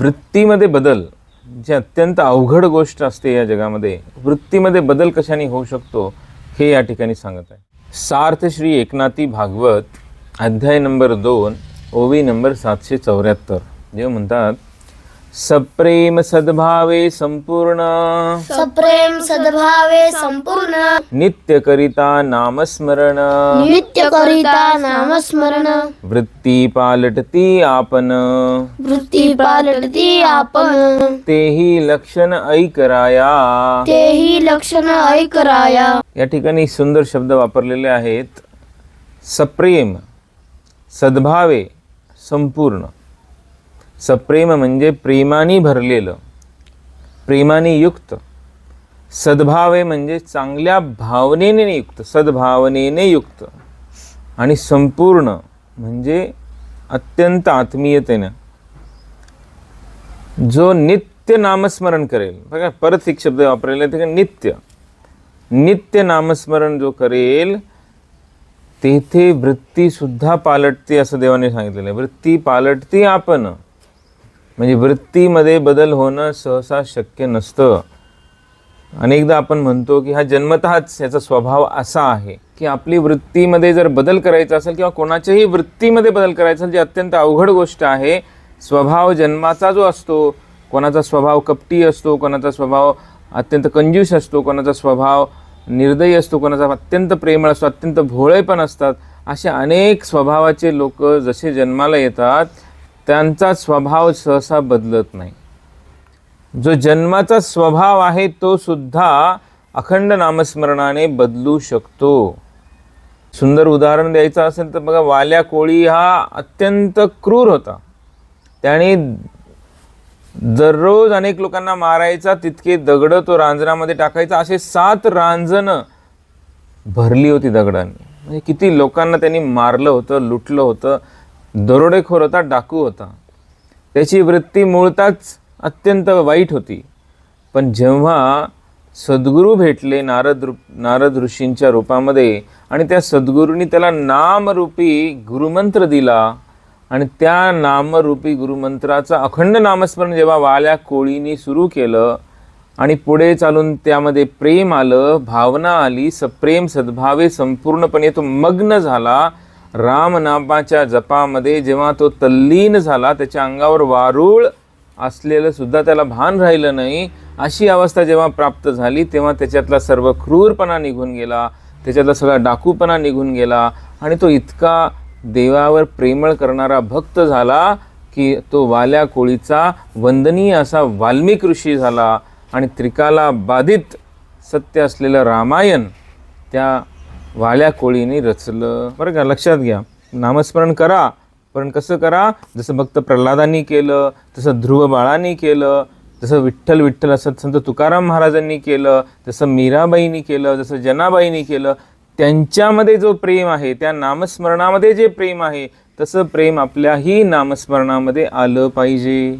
वृत्तीमध्ये बदल जी अत्यंत अवघड गोष्ट असते या जगामध्ये वृत्तीमध्ये बदल कशाने होऊ शकतो हे या ठिकाणी सांगत आहे. सार्थ श्री एकनाथी भागवत अध्याय नंबर दोन ओवी नंबर सातशे चौऱ्याहत्तर. जे म्हणतात सप्रेम सद्भावे संपूर्ण। सप्रेम सद्भावे संपूर्ण। नित्य करिता नामस्मरण। नित्य करिता नामस्मरण। वृत्ती पालटती आपण वृत्ती पालटती आपण तेही लक्षण ऐकराया। तेही लक्षण ऐकराया। या ठिकाणी सुंदर शब्द वापरलेले आहेत. सप्रेम सद्भावे संपूर्ण. सप्रेम म्हणजे प्रेमाने भरलेलं प्रेमाने युक्त सद्भावे म्हणजे चांगल्या भावनेने युक्त सद्भावनेने युक्त आणि संपूर्ण म्हणजे अत्यंत आत्मीयतेनं. जो नित्य नामस्मरण करेल बघा परत एक शब्द वापरलेला आहे ते नित्य. नित्य नामस्मरण जो करेल तेथे वृत्तीसुद्धा पालटते असं देवाने सांगितलेलं आहे. वृत्ती पालटते आपण. म्हणजे वृत्तीमध्ये बदल होणं सहसा शक्य नसतं. अनेकदा आपण म्हणतो की हा जन्मतःच याचा स्वभाव असा आहे की आपली वृत्तीमध्ये जर बदल करायचा असेल किंवा कोणाच्याही वृत्तीमध्ये बदल करायचा असेल जी अत्यंत अवघड गोष्ट आहे स्वभाव जन्माचा जो असतो कोणाचा स्वभाव कपटी असतो कोणाचा स्वभाव अत्यंत कंजूस असतो कोणाचा स्वभाव निर्दयी असतो कोणाचा अत्यंत प्रेमळ असतो अत्यंत भोळे पण असतात असे अनेक स्वभावाचे लोक जसे जन्माला येतात त्यांचा स्वभाव सहसा बदलत नाही. जो जन्माचा स्वभाव आहे तो सुद्धा अखंड नामस्मरणाने बदलू शकतो. सुंदर उदाहरण द्यायचं असेल तर बघा वाल्या कोळी हा अत्यंत क्रूर होता. त्याने दररोज अनेक लोकांना मारायचा तितके दगडं तो रांजणामध्ये टाकायचा असे सात रांजणं भरली होती दगडांनी. म्हणजे किती लोकांना त्यांनी मारलं होतं लुटलं होतं. दरोडेखोर होता डाकू होता. त्याची वृत्ती मूळताच अत्यंत वाईट होती. पण जेव्हा सद्गुरू भेटले नारद रूप नारद ऋषींच्या रूपामध्ये आणि त्या सद्गुरूंनी त्याला नामरूपी गुरुमंत्र दिला आणि त्या नामरूपी गुरुमंत्राचं अखंड नामस्मरण जेव्हा वाल्या कोळीनी सुरू केलं आणि पुढे चालून त्यामध्ये प्रेम आलं भावना आली सप्रेम सद्भावे संपूर्णपणे तो मग्न झाला रामनामाच्या जपामध्ये जेव्हा तो तल्लीन झाला त्याच्या अंगावर वारूळ असलेलं सुद्धा त्याला भान राहिलं नाही. अशी अवस्था जेव्हा प्राप्त झाली तेव्हा त्याच्यातला सर्व क्रूरपणा निघून गेला त्याच्यातला सगळा डाकूपणा निघून गेला आणि तो इतका देवावर प्रेमळ करणारा भक्त झाला की तो वाल्या कोळीचा वंदनीय असा वाल्मिक ऋषी झाला आणि त्रिकाला बाधित सत्य असलेलं रामायण त्या वाल्या कोळीने रचलं. बरं का लक्षात घ्या. नामस्मरण करा पण कसं करा? जसं भक्त प्रल्हादांनी केलं तसं ध्रुव बाळांनी केलं जसं विठ्ठल विठ्ठल असं संत तुकाराम महाराजांनी केलं जसं मीराबाईंनी केलं जसं जनाबाईंनी केलं त्यांच्यामध्ये जो प्रेम आहे त्या नामस्मरणामध्ये जे प्रेम आहे तसं प्रेम आपल्याही नामस्मरणामध्ये आलं पाहिजे.